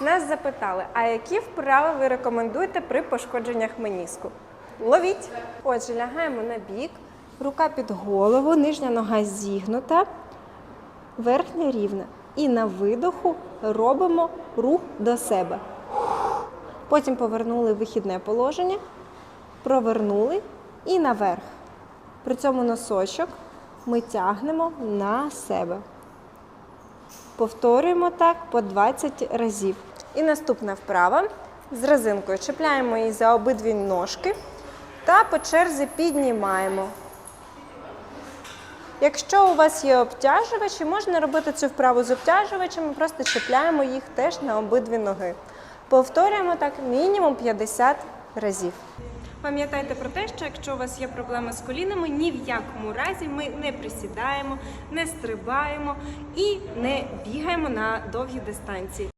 Нас запитали, а які вправи ви рекомендуєте при пошкодженнях меніску? Ловіть! Отже, лягаємо на бік, рука під голову, нижня нога зігнута, верхня рівна. І на видоху робимо рух до себе. Потім повернули вихідне положення, провернули і наверх. При цьому носочок ми тягнемо на себе. Повторюємо так по 20 разів. І наступна вправа з резинкою. Чіпляємо її за обидві ножки та по черзі піднімаємо. Якщо у вас є обтяжувачі, можна робити цю вправу з обтяжувачами, просто чіпляємо їх теж на обидві ноги. Повторюємо так мінімум 50 разів. Пам'ятайте про те, що якщо у вас є проблеми з колінами, ні в якому разі ми не присідаємо, не стрибаємо і не бігаємо на довгі дистанції.